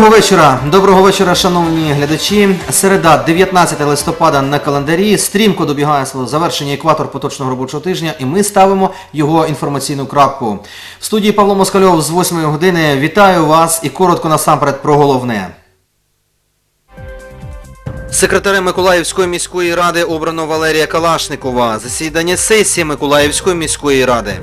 Доброго вечора, доброго вечора, шановні глядачі. Середа, 19 листопада на календарі. Стрімко добігає свого завершення екватор поточного робочого тижня, і ми ставимо його інформаційну крапку. В студії Павло Москальов з 8 години. Вітаю вас і коротко насамперед про головне. Секретарем Миколаївської міської ради обрано Валерія Калашникова. Засідання сесії Миколаївської міської ради.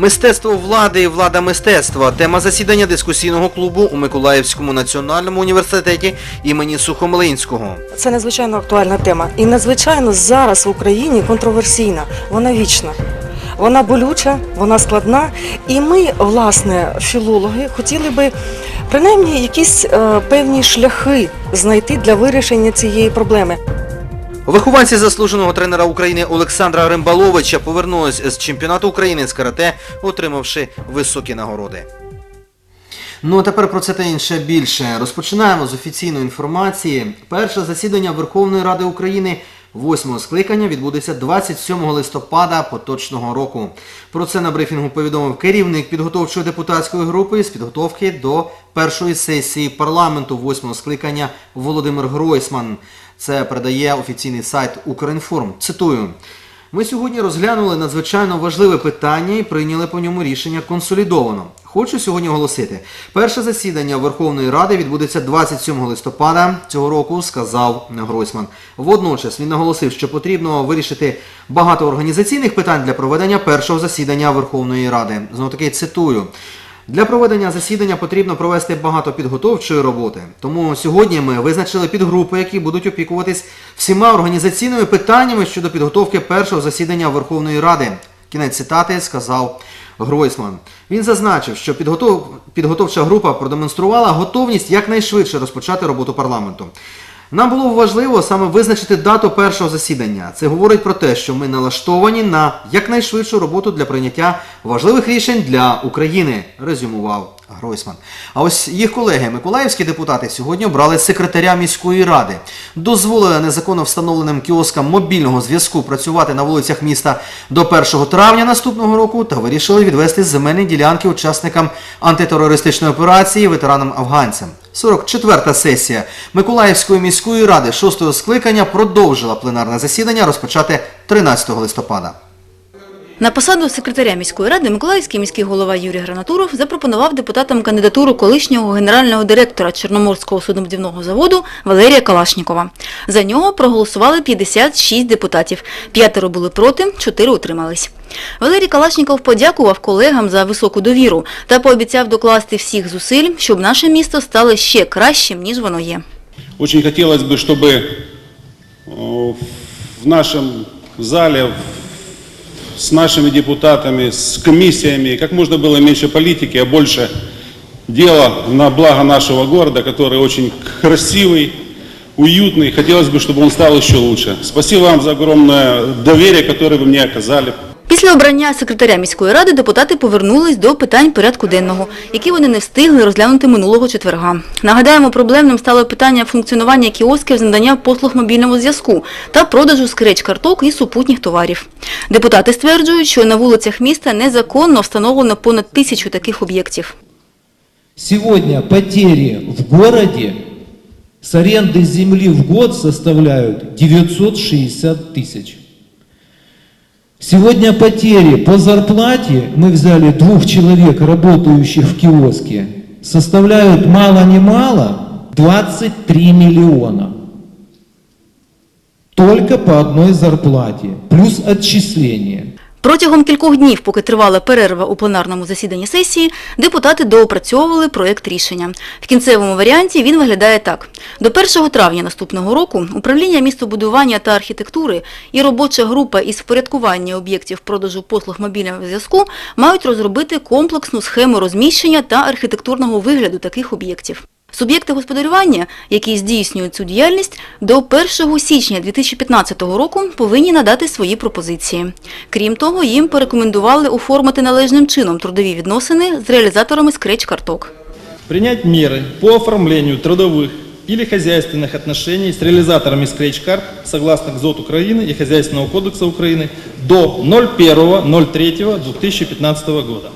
Мистецтво влади і влада мистецтва. Тема засідання дискусійного клубу у Миколаївському національному університеті імені Сухомлинського. Це надзвичайно актуальна тема. І надзвичайно зараз в Україні контроверсійна. Вона вічна. Вона болюча, вона складна. І ми, власне, філологи, хотіли би принаймні якісь е, певні шляхи знайти для вирішення цієї проблеми. Вихованці заслуженого тренера України Олександра Римбаловича повернулись з чемпіонату України з карате, отримавши високі нагороди. Ну а тепер про це та інше більше. Розпочинаємо з офіційної інформації. Перше засідання Верховної Ради України восьмого скликання відбудеться 27 листопада поточного року. Про це на брифінгу повідомив керівник підготовчої депутатської групи з підготовки до першої сесії парламенту восьмого скликання Володимир Гройсман. Це передає офіційний сайт Укрінформ. Цитую. Ми сьогодні розглянули надзвичайно важливе питання і прийняли по ньому рішення консолідовано. Хочу сьогодні оголосити. Перше засідання Верховної Ради відбудеться 27 листопада цього року, сказав Гройсман. Водночас він наголосив, що потрібно вирішити багато організаційних питань для проведення першого засідання Верховної Ради. Знову таки цитую. Для проведення засідання потрібно провести багато підготовчої роботи. Тому сьогодні ми визначили підгрупи, які будуть опікуватись всіма організаційними питаннями щодо підготовки першого засідання Верховної Ради. Кінець цитати сказав Гройсман. Він зазначив, що підготов... підготовча група продемонструвала готовність якнайшвидше розпочати роботу парламенту. Нам було важливо саме визначити дату першого засідання. Це говорить про те, що ми налаштовані на якнайшвидшу роботу для прийняття важливих рішень для України, резюмував Гройсман. А ось їх колеги, миколаївські депутати, сьогодні обрали секретаря міської ради. Дозволили незаконно встановленим кіоскам мобільного зв'язку працювати на вулицях міста до 1 травня наступного року та вирішили відвести земельні ділянки учасникам антитерористичної операції ветеранам-афганцям. 44-та сесія Миколаївської міської ради 6-го скликання продовжила пленарне засідання розпочати 13 листопада. На посаду секретаря міської ради Миколаївський міський голова Юрій Гранатуров запропонував депутатам кандидатуру колишнього генерального директора Чорноморського суднобудівного заводу Валерія Калашнікова. За нього проголосували 56 депутатів. П'ятеро були проти, чотири утримались. Валерій Калашніков подякував колегам за високу довіру та пообіцяв докласти всіх зусиль, щоб наше місто стало ще кращим, ніж воно є. Очень хотелось бы, чтобы э, в нашем зале в- с нашими депутатами, с комиссиями как можно было меньше политики, а больше дела на благо нашего города, который очень красивый, уютный. Хотелось бы, чтобы он стал еще лучше. Спасибо вам за огромное доверие, которое вы мне оказали. Після обрання секретаря міської ради депутати повернулись до питань порядку денного, які вони не встигли розглянути минулого четверга. Нагадаємо, проблемним стало питання функціонування кіосків з надання послуг мобільного зв'язку та продажу скреч-карток і супутніх товарів. Депутати стверджують, що на вулицях міста незаконно встановлено понад тисячу таких об'єктів. Сегодня потери в городе с аренды земли в год составляют 960 тысяч. Сегодня потери по зарплате, мы взяли двух человек, работающих в киоске, составляют мало-не-мало 23 миллиона. Только по одной зарплате, плюс отчисления. Протягом кількох днів, поки тривала перерва у пленарному засіданні сесії, депутати доопрацьовували проєкт рішення. В кінцевому варіанті він виглядає так. До 1 травня наступного року управління містобудування та архітектури і робоча група із впорядкування об'єктів продажу послуг мобільного зв'язку мають розробити комплексну схему розміщення та архітектурного вигляду таких об'єктів. Суб'єкти господарювання, які здійснюють цю діяльність, до 1 січня 2015 року повинні надати свої пропозиції. Крім того, їм порекомендували оформити належним чином трудові відносини з реалізаторами скреч-карток. Принять меры по оформлению трудовых или хозяйственных отношений с реализаторами скретч-карт согласно КЗОТ Украины и Хозяйственного кодекса Украины до 01.03.2015 года.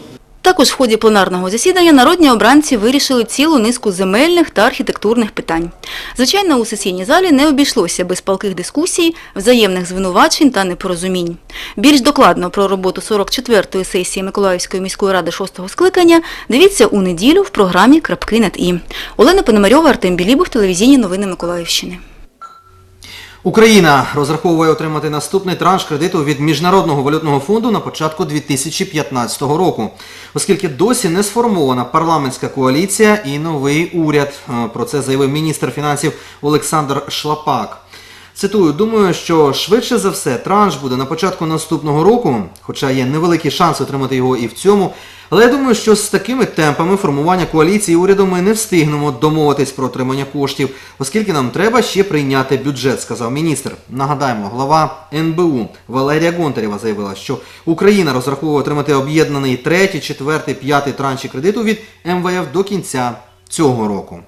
Також в ході пленарного засідання народні обранці вирішили цілу низку земельних та архітектурних питань. Звичайно, у сесійній залі не обійшлося без палких дискусій, взаємних звинувачень та непорозумінь. Більш докладно про роботу 44-ї сесії Миколаївської міської ради 6-го скликання дивіться у неділю в програмі «Крапки над і». Олена Пономарьова, Артем Білібов, телевізійні новини Миколаївщини. Україна розраховує отримати наступний транш кредиту від Міжнародного валютного фонду на початку 2015 року, оскільки досі не сформована парламентська коаліція і новий уряд. Е, Про це заявив міністр фінансів Олександр Шлапак. Цитую, думаю, що швидше за все транш буде на початку наступного року, хоча є невеликий шанс отримати його і в цьому. Але я думаю, що з такими темпами формування коаліції уряду ми не встигнемо домовитись про отримання коштів, оскільки нам треба ще прийняти бюджет, сказав міністр. Нагадаємо, глава НБУ Валерія Гонтарєва заявила, що Україна розраховує отримати об'єднаний третій, четвертий, п'ятий транші кредиту від МВФ до кінця цього року.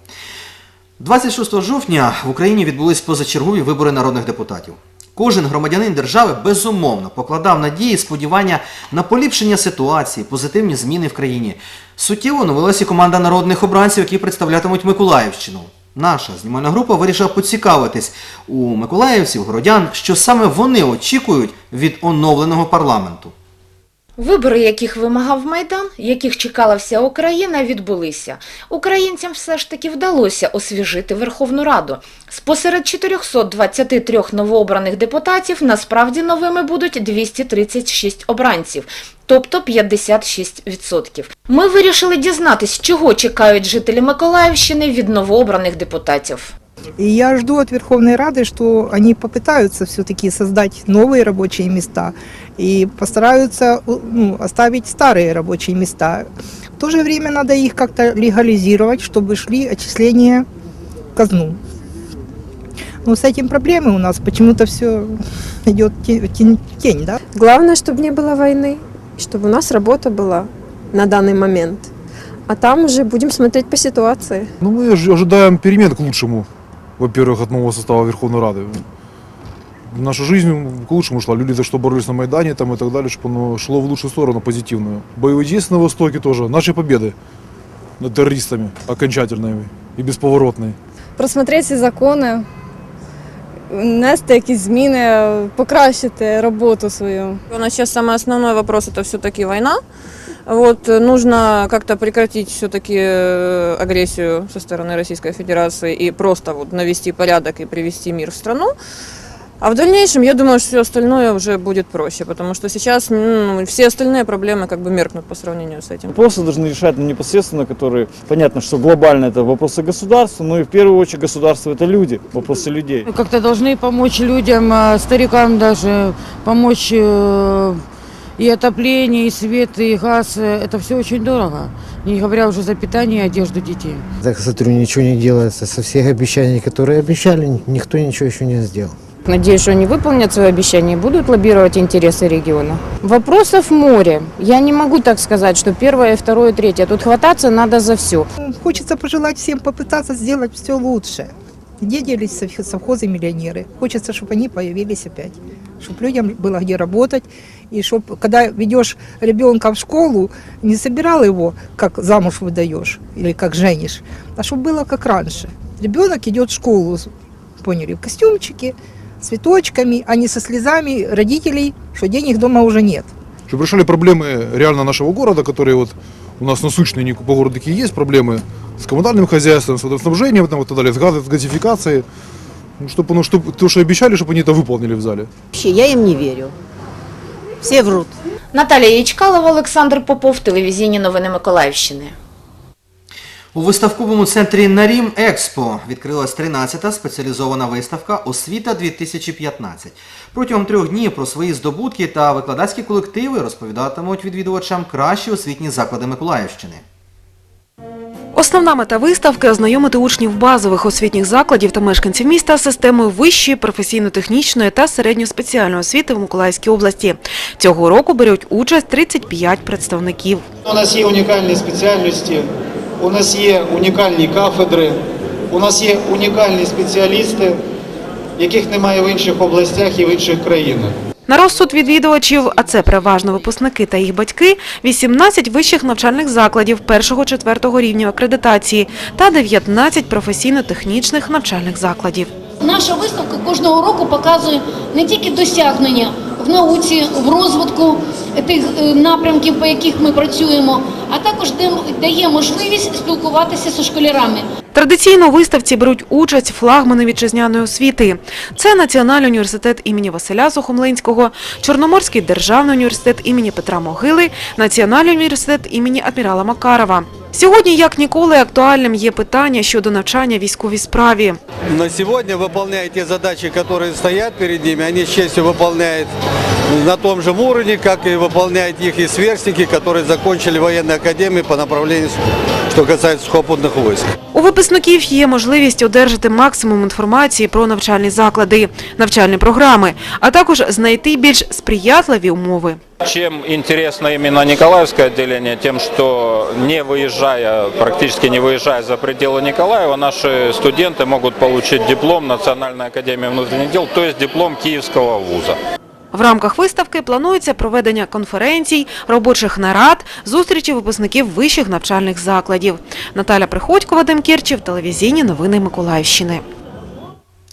26 жовтня в Україні відбулись позачергові вибори народних депутатів. Кожен громадянин держави безумовно покладав надії сподівання на поліпшення ситуації, позитивні зміни в країні. Суттєво оновилася і команда народних обранців, які представлятимуть Миколаївщину. Наша знімальна група вирішила поцікавитись у миколаївців, городян, що саме вони очікують від оновленого парламенту. Вибори, яких вимагав Майдан, яких чекала вся Україна, відбулися. Українцям все ж таки вдалося освіжити Верховну Раду. Спосеред 423 новообраних депутатів насправді новими будуть 236 обранців, тобто 56%. Ми вирішили дізнатись, чого чекають жителі Миколаївщини від новообраних депутатів. И я жду от Верховной Рады, что они попытаются все-таки создать новые рабочие места и постараются ну, оставить старые рабочие места. В то же время надо их как-то легализировать, чтобы шли отчисления в казну. Но с этим проблемы у нас почему-то все идет тень, тень- тень, да? Главное, чтобы не было войны, чтобы у нас работа была на данный момент. А там уже будем смотреть по ситуации. Ну, мы ожи- ожидаем перемен к лучшему, во-первых, от нового состава Верховной Рады. Наша жизнь к лучшему шла. Люди за что боролись на Майдане там и так далее, чтобы оно шло в лучшую сторону, позитивную. Боевые действия на Востоке тоже. Наши победы над террористами окончательные и бесповоротные. Просмотрети ці закони, внести якісь зміни, покращити роботу свою. У нас сейчас самый основной вопрос это все-таки война. Вот, э, нужно как-то прекратить все-таки агрессию со стороны Российской Федерации и просто вот навести порядок и привести мир в страну. А в дальнейшем, я думаю, что все остальное уже будет проще, потому что сейчас ну, все остальные проблемы как бы меркнут по сравнению с этим. Вопросы должны решать ну, непосредственно, которые, понятно, что глобально это вопросы государства, но и в первую очередь государство это люди, вопросы людей. Как-то должны помочь людям, э, старикам даже, помочь э, и отопление, и свет, и газ. Это все очень дорого, не говоря уже за питание и одежду детей. Так смотрю, ничего не делается. Со всех обещаний, которые обещали, никто ничего еще не сделал. Надеюсь, что они выполнят свои обещания и будут лоббировать интересы региона. Вопросов море. Я не могу так сказать, что первое, второе, третье. Тут хвататься надо за все. Хочется пожелать всем попытаться сделать все лучше. Где делись совх- совхозы-миллионеры? Хочется, чтобы они появились опять. Чтобы людям было где работать. И чтобы, когда ведешь ребенка в школу, не собирал его, как замуж выдаешь или как женишь, а чтобы было как раньше. Ребенок идет в школу, поняли, в костюмчике, цветочками, а не со слезами родителей, что денег дома уже нет. Чтобы решали проблемы реально нашего города, которые вот у нас насущные не- по городу такие есть, проблемы с коммунальным хозяйством, с водоснабжением там, и так далее, с газ- с газификацией. Ну, чтобы, ну, чтобы то, что обещали, чтобы они это выполнили в зале. Я им не верю. Все врут. Наталія Ячкалова, Олександр Попов, телевізійні новини Миколаївщини. У виставковому центрі Нарім Експо відкрилась 13-та спеціалізована виставка Освіта 2015. Протягом трьох днів про свої здобутки та викладацькі колективи розповідатимуть відвідувачам кращі освітні заклади Миколаївщини. Основна мета виставки – ознайомити учнів базових освітніх закладів та мешканців міста з системою вищої професійно-технічної та середньоспеціальної освіти в Миколаївській області. Цього року беруть участь 35 представників. У нас є унікальні спеціальності, у нас є унікальні кафедри, у нас є унікальні спеціалісти, яких немає в інших областях і в інших країнах. На розсуд відвідувачів, а це переважно випускники та їх батьки, 18 вищих навчальних закладів першого-четвертого рівня акредитації та 19 професійно-технічних навчальних закладів. Наша виставка кожного року показує не тільки досягнення в науці, в розвитку тих е, напрямків, по яких ми працюємо, а також дає можливість спілкуватися зі школярами. Традиційно у виставці беруть участь флагмани вітчизняної освіти. Це Національний університет імені Василя Сухомлинського, Чорноморський державний університет імені Петра Могили, Національний університет імені Адмірала Макарова. Сьогодні, як ніколи, актуальним є питання щодо навчання військовій справі. на сегодня, выполняя те задачи, которые стоят перед ними, они с честью выполняют на том же уровне, как и выполняют их и сверстники, которые закончили военную академию по направлению, что касается сухопутных войск. У випускників є можливість одержати максимум інформації про навчальні заклади, навчальні програми, а також знайти більш сприятливі умови. Чем интересно именно Николаевское отделение? Тем, что не выезжая, практически не выезжая за пределы Николаева, наши студенты могут получить диплом Национальной академии внутренних дел, то есть диплом Киевского вуза. В рамках виставки планується проведення конференцій, робочих нарад, зустрічі випускників вищих навчальних закладів. Наталя Приходько, Вадим Кірчів, телевізійні новини Миколаївщини.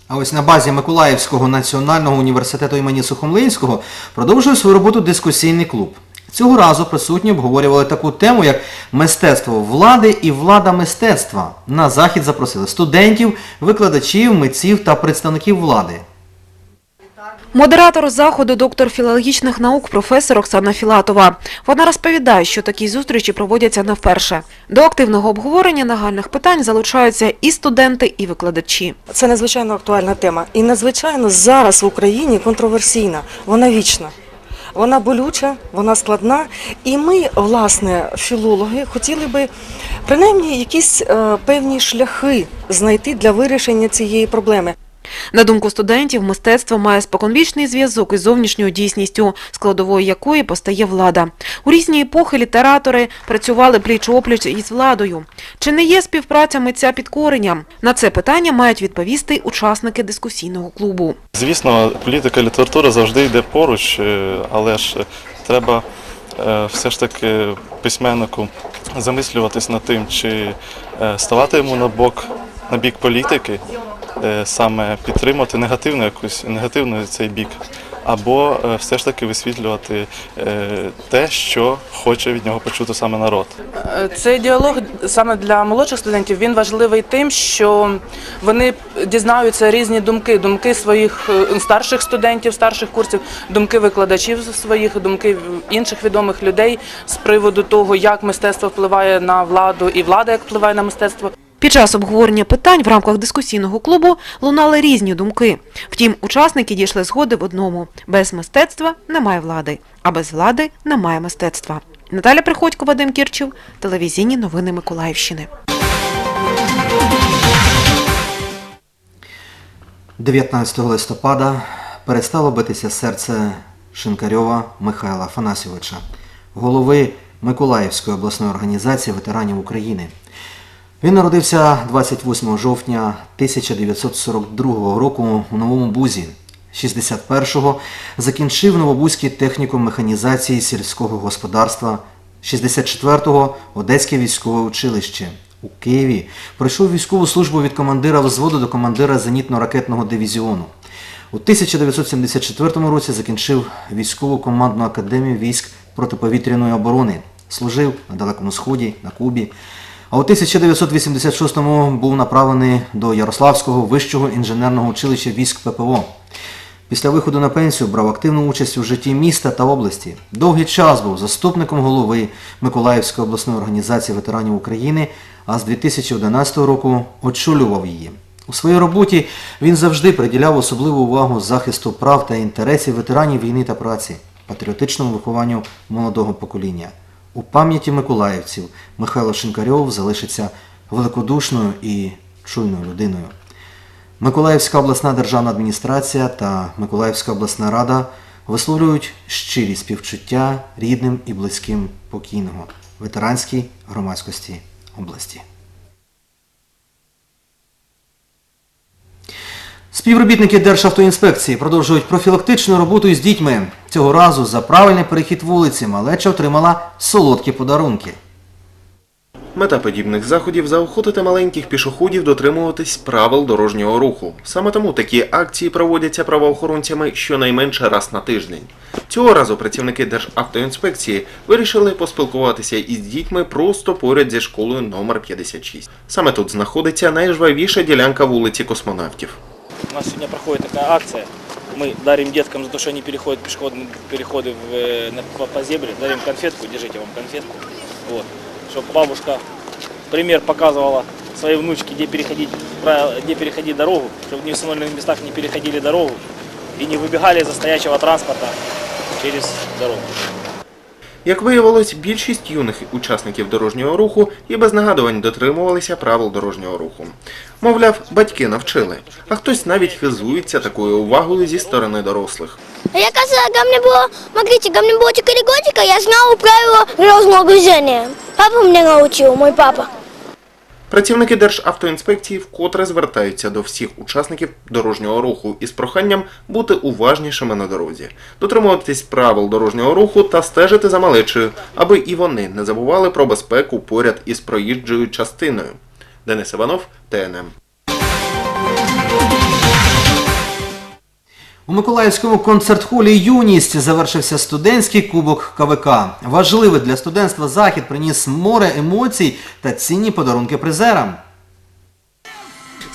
А ось на базі Миколаївського національного університету імені Сухомлинського продовжує свою роботу дискусійний клуб. Цього разу присутні обговорювали таку тему, як мистецтво влади і влада мистецтва. На захід запросили студентів, викладачів, митців та представників влади. Модератор заходу, доктор філологічних наук, професор Оксана Філатова. Вона розповідає, що такі зустрічі проводяться не вперше. До активного обговорення нагальних питань залучаються і студенти, і викладачі. Це надзвичайно актуальна тема. І надзвичайно зараз в Україні контроверсійна, вона вічна. Вона болюча, вона складна. І ми, власне, філологи, хотіли би принаймні якісь е, певні шляхи знайти для вирішення цієї проблеми. На думку студентів, мистецтво має споконвічний зв'язок із зовнішньою дійсністю, складовою якої постає влада. У різні епохи літератори працювали пліч-опліч із владою. Чи не є співпраця митця підкоренням? На це питання мають відповісти учасники дискусійного клубу. Звісно, політика література завжди йде поруч, е, але ж треба е, все ж таки письменнику замислюватись над тим, чи е, ставати йому на бок на бік політики, е, саме підтримувати негативну якусь негативний цей бік, або е, все ж таки висвітлювати е, те, що хоче від нього почути саме народ. Цей діалог саме для молодших студентів він важливий тим, що вони дізнаються різні думки, думки своїх е, старших студентів, старших курсів, думки викладачів своїх, думки інших відомих людей з приводу того, як мистецтво впливає на владу і влада як впливає на мистецтво. Під час обговорення питань в рамках дискусійного клубу лунали різні думки. Втім, учасники дійшли згоди в одному – без мистецтва немає влади, а без влади немає мистецтва. Наталя Приходько, Вадим Кірчів, телевізійні новини Миколаївщини. 19 листопада перестало битися серце Шинкарьова Михайла Афанасьовича, голови Миколаївської обласної організації ветеранів України. Він народився 28 жовтня 1942 року у Новому Бузі. 61-го закінчив Новобузький технікум механізації сільського господарства. 64-го Одеське військове училище. У Києві пройшов військову службу від командира взводу до командира зенітно-ракетного дивізіону. У 1974 році закінчив військову командну академію військ протиповітряної оборони. Служив на Далекому Сході, на Кубі. А у 1986-му був направлений до Ярославського вищого інженерного училища військ ППО. Після виходу на пенсію брав активну участь у житті міста та області. Довгий час був заступником голови Миколаївської обласної організації ветеранів України, а з 2011 року очолював її. У своїй роботі він завжди приділяв особливу увагу захисту прав та інтересів ветеранів війни та праці, патріотичному вихованню молодого покоління. У пам'яті миколаївців Михайло Шинкарьов залишиться великодушною і чуйною людиною. Миколаївська обласна державна адміністрація та Миколаївська обласна рада висловлюють щирі співчуття рідним і близьким покійного ветеранській громадськості області. Співробітники Державтоінспекції продовжують профілактичну роботу із дітьми. Цього разу за правильний перехід вулиці малеча отримала солодкі подарунки. Мета подібних заходів заохотити маленьких пішоходів дотримуватись правил дорожнього руху. Саме тому такі акції проводяться правоохоронцями щонайменше раз на тиждень. Цього разу працівники Державтоінспекції вирішили поспілкуватися із дітьми просто поряд зі школою номер 56. Саме тут знаходиться найжвавіша ділянка вулиці космонавтів. У нас сегодня проходит такая акция. Мы дарим деткам за то, что они переходят пешеходные переходы в, э, на- по, по зебре, дарим конфетку, держите вам конфетку. Вот. Чтобы бабушка пример показывала своей внучке, где переходить, где переходить дорогу, чтобы в неустановленных местах не переходили дорогу и не выбегали из-за стоячего транспорта через дорогу. Як виявилось, більшість юних учасників дорожнього руху і без нагадувань дотримувалися правил дорожнього руху. Мовляв, батьки навчили, а хтось навіть хизується такою увагою зі сторони дорослих. Я казала, когда мне было, смотрите, когда мне было 4 годика, я знала правила дорожного движения. Папа меня научил, мой папа. Працівники Державтоінспекції вкотре звертаються до всіх учасників дорожнього руху із проханням бути уважнішими на дорозі, дотримуватись правил дорожнього руху та стежити за малечею, аби і вони не забували про безпеку поряд із проїжджою частиною. Денис Іванов, ТНМ. У Миколаївському концерт-холі Юність завершився студентський кубок КВК. Важливий для студентства захід приніс море емоцій та цінні подарунки призерам.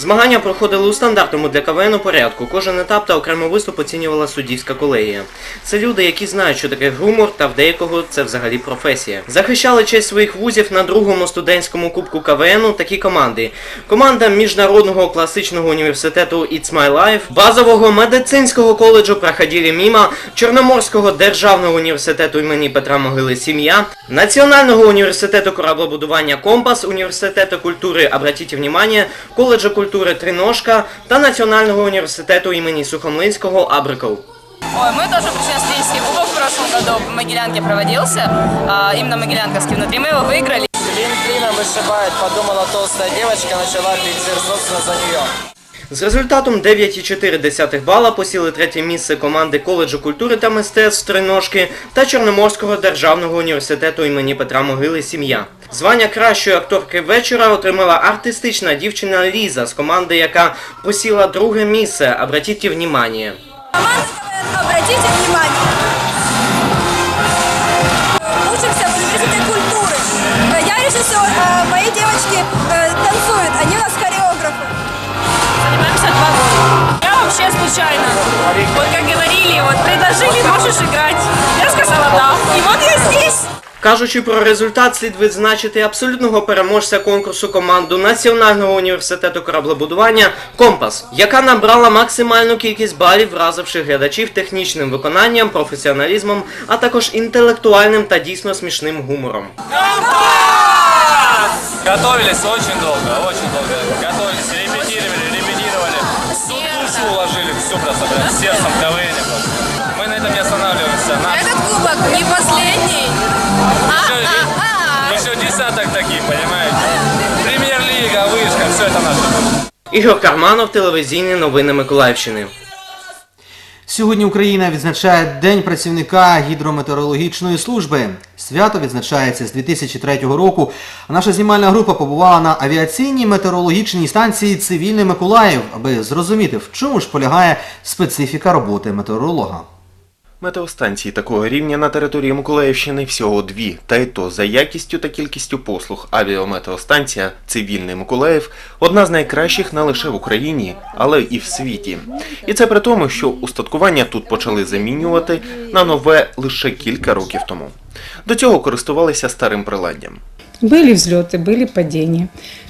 Змагання проходили у стандартному для КВН порядку. Кожен етап та окремо виступ оцінювала суддівська колегія. Це люди, які знають, що таке гумор, та в деякого це взагалі професія. Захищали честь своїх вузів на другому студентському кубку КВН такі команди. Команда Міжнародного класичного університету It's My Life, базового медицинського коледжу Проходілі Міма, Чорноморського державного університету імені Петра Могили Сім'я, Національного університету кораблебудування Компас, університету культури Обратіть внимание, коледжу культури Триножка та Національного університету імені Сухомлинського Абриков. Ой, мы тоже пришли на студенческий кубок в прошлом году в Могилянке проводился, а, именно Могилянковский внутри, мы его выиграли. Клин клином вышибает, подумала толстая девочка, начала пить жир, собственно, за нее. З результатом 9,4 бала посіли третє місце команди коледжу культури та мистецтв Триножки та Чорноморського державного університету імені Петра Могили Сім'я. Звання кращої акторки вечора отримала артистична дівчина Ліза з команди, яка посіла друге місце. Обратіть внимание. Обратите внимание. Случайно. Вот как говорили, вот предложили, можешь играть. Я сказала да. И вот я здесь. Кажучи про результат, слід відзначити абсолютного переможця конкурсу команду Національного університету кораблебудування Компас, яка набрала максимальну кількість балів, вразивши глядачів технічним виконанням, професіоналізмом, а також інтелектуальним та дійсно смішним гумором. Готовились очень долго, очень долго. всю просто, прям сердцем КВН просто. Мы на этом не останавливаемся. Нам Этот кубок не последний. еще десяток таких, понимаете? Премьер-лига, вышка, все это наше. Ігор Карманов, телевізійні новини Миколаївщини. Сьогодні Україна відзначає День працівника гідрометеорологічної служби. Свято відзначається з 2003 року. Наша знімальна група побувала на авіаційній метеорологічній станції Цивільний Миколаїв, аби зрозуміти, в чому ж полягає специфіка роботи метеоролога. Метеостанцій такого рівня на території Миколаївщини всього дві, та й то за якістю та кількістю послуг авіаметеостанція Цивільний Миколаїв одна з найкращих не лише в Україні, але і в світі. І це при тому, що устаткування тут почали замінювати на нове лише кілька років тому. До цього користувалися старим приладдям. Были взлеты, были падения,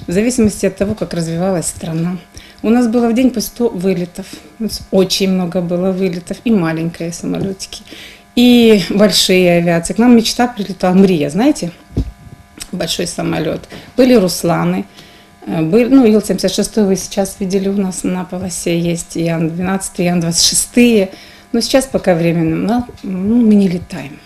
в зависимости от того, как развивалась страна. У нас было в день по 100 вылетов. Очень много было вылетов. И маленькие самолетики, и большие авиации. К нам мечта прилетала. Мрия, знаете? Большой самолет. Были Русланы. э, Были, ну, Ил-76 вы сейчас видели у нас на полосе есть. Ян-12, Ян-26. Но сейчас пока временно, но, ну, мы не летаем.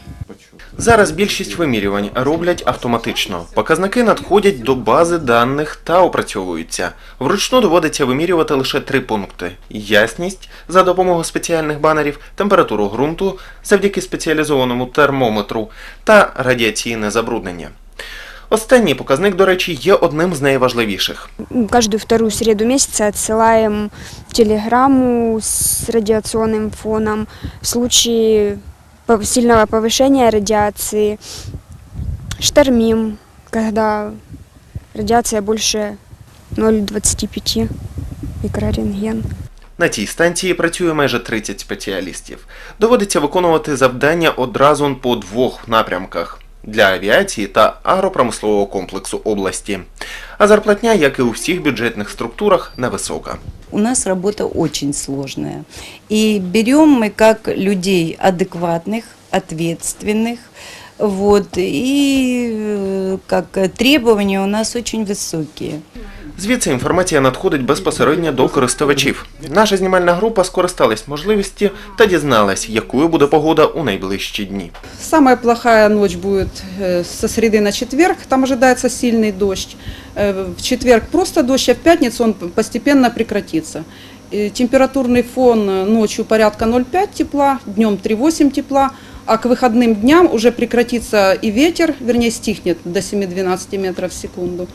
Зараз більшість вимірювань роблять автоматично. Показники надходять до бази даних та опрацьовуються. Вручну доводиться вимірювати лише три пункти: ясність за допомогою спеціальних банерів, температуру ґрунту завдяки спеціалізованому термометру та радіаційне забруднення. Останній показник, до речі, є одним з найважливіших. Каждую вторую среду месяца отсылаем телеграмму с радиационным фоном в случае пов- сильного повышения радиации. Штормим, когда радиация больше 0,25 микрорентген. На цій станції працює майже 30 спеціалістів. Доводиться виконувати завдання одразу по двох напрямках для авіації та агропромислового комплексу області. А зарплатня, як і у всіх бюджетних структурах, невисока У нас работа очень сложная. И берем мы как людей адекватных, ответственных. Вот, и э, как э, требования у нас очень высокие. Звідси інформація надходить безпосередньо до користувачів. Наша знімальна група скористалась можливості та дізналась, якою буде погода у найближчі дні. Самая плохая ночь будет э, со среды на четверг, там ожидается сильный дождь. Э, В четверг просто дождь, а в пятницу он постепенно прекратится. Э, Температурный фон э, ночью порядка 0,5 тепла, днем 3,8 тепла, а к выходным дням уже прекратится и ветер, вернее стихнет до 7-12 метров в секунду,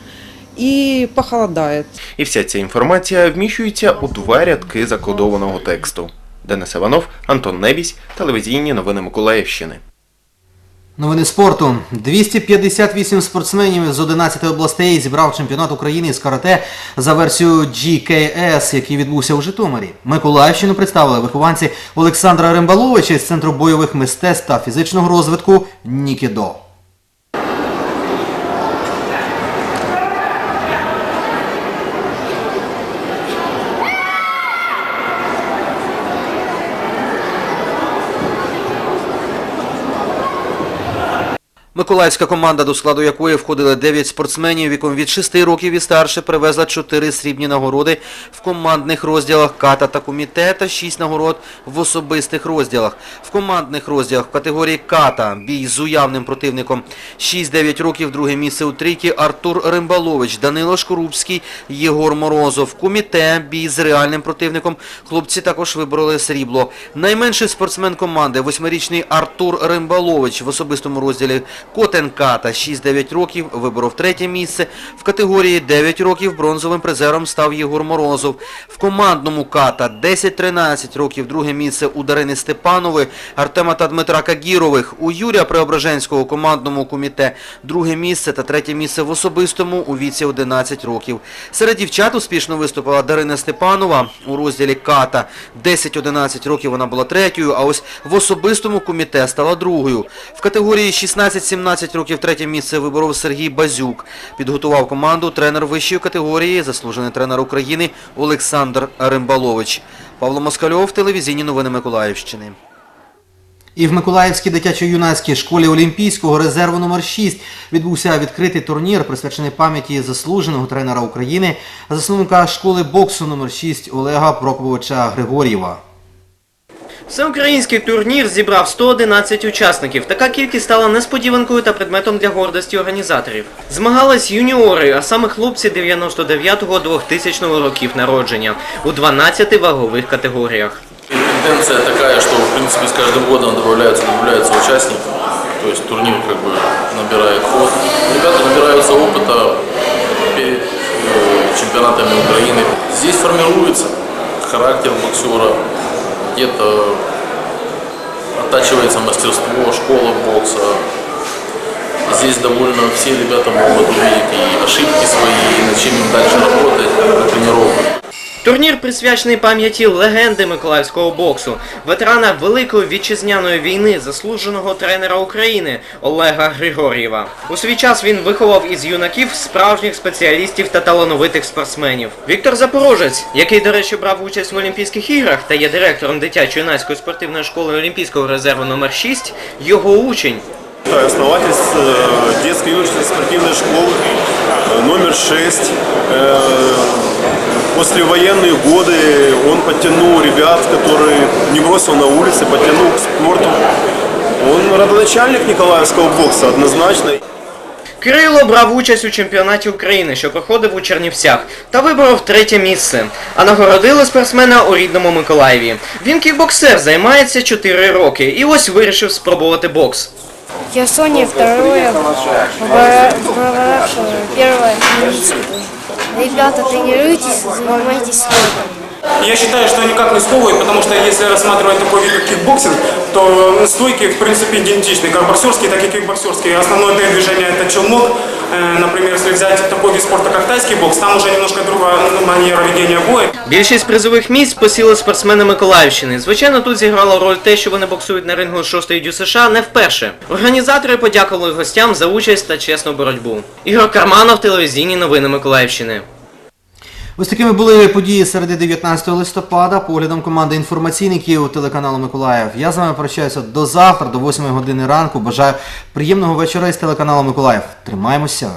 и похолодает. І вся ця інформація вміщується у два рядки закодованого тексту. Денис Іванов, Антон Небісь, телевізійні новини Миколаївщини. Новини спорту. 258 спортсменів з 11 областей зібрав чемпіонат України з карате за версією GKS, який відбувся у Житомирі. Миколаївщину представили вихованці Олександра Римбаловича з Центру бойових мистецтв та фізичного розвитку Нікідо. Миколаївська команда, до складу якої входили 9 спортсменів віком від 6 років і старше, привезла 4 срібні нагороди в командних розділах ката та куміте та 6 нагород в особистих розділах. В командних розділах в категорії ката бій з уявним противником 6-9 років, друге місце у трійки Артур Римбалович, Данило Шкурубський, Єгор Морозов. Куміте бій з реальним противником хлопці також вибороли срібло. Найменший спортсмен команди, восьмирічний Артур Римбалович в особистому розділі Котен Ката 6-9 років виборов третє місце. В категорії 9 років бронзовим призером став Єгор Морозов. В командному Ката 10-13 років друге місце у Дарини Степанової, Артема та Дмитра Кагірових. У Юрія Преображенського командному куміте друге місце та третє місце в особистому у віці 11 років. Серед дівчат успішно виступила Дарина Степанова у розділі Ката. 10-11 років вона була третьою, а ось в особистому куміте стала другою. В категорії 16-17 років третє місце виборов Сергій Базюк. Підготував команду тренер вищої категорії, заслужений тренер України Олександр Римбалович. Павло Москальов, телевізійні новини Миколаївщини. І в Миколаївській дитячо-юнацькій школі Олімпійського резерву номер 6 відбувся відкритий турнір, присвячений пам'яті заслуженого тренера України, засновника школи боксу номер 6 Олега Прокоповича Григор'єва. Всеукраїнський турнір зібрав 111 учасників. Така кількість стала несподіванкою та предметом для гордості організаторів. Змагались юніори, а саме хлопці 99-2000 років народження у 12 вагових категоріях. Тенденция такая, что в принципе с каждым годом добавляются, добавляются участники. То есть турнир как бы набирает ход. Ребята набираются опыта перед э, чемпионатами Украины. Здесь формируется характер боксера, Где-то оттачивается мастерство, школа бокса. Здесь довольно все ребята могут увидеть и ошибки свои, и над чем им дальше работать на тренировках. Турнір присвячений пам'яті легенди миколаївського боксу, ветерана Великої вітчизняної війни, заслуженого тренера України Олега Григор'єва. У свій час він виховав із юнаків справжніх спеціалістів та талановитих спортсменів. Віктор Запорожець, який, до речі, брав участь в Олімпійських іграх та є директором дитячо-юнацької спортивної школи Олімпійського резерву номер 6 його учень. Основатель э, детской юношеской спортивной школы э, номер 6. послевоенные годы он подтянул ребят, которые не бросил на улице, подтянул к спорту. Он родоначальник Николаївського боксу, однозначно. Кирило брав участь у чемпіонаті України, що проходив у Чернівцях, та виборов третє місце. А нагородили спортсмена у рідному Миколаєві. Він кікбоксер займається 4 роки і ось вирішив спробувати бокс. Я Соні второе, в, в, в, в, в, в, в, Ребята, тренируйтесь, занимайтесь спортом. Я считаю, что никак не сковывают, потому что если рассматривать такой вид, как кикбоксинг, то э, стойки, в принципе, идентичны, как боксерские, так и кикбоксерские. Основное движение – это челнок. Э, Наприклад, якщо взяти такий вид спорту, як тайський бокс, там уже немножко друга манера ведення бою. Більшість призових місць посіли спортсмени Миколаївщини. Звичайно, тут зіграло роль те, що вони боксують на рингу 6 ЮДЮ США не вперше. Організатори подякували гостям за участь та чесну боротьбу. Ігор Карманов, телевізійні новини Миколаївщини. Ось такими були події середи 19 листопада. Поглядом команди інформаційників телеканалу Миколаїв. Я з вами прощаюся до завтра, до 8 години ранку. Бажаю приємного вечора із телеканалу Миколаїв. Тримаємося.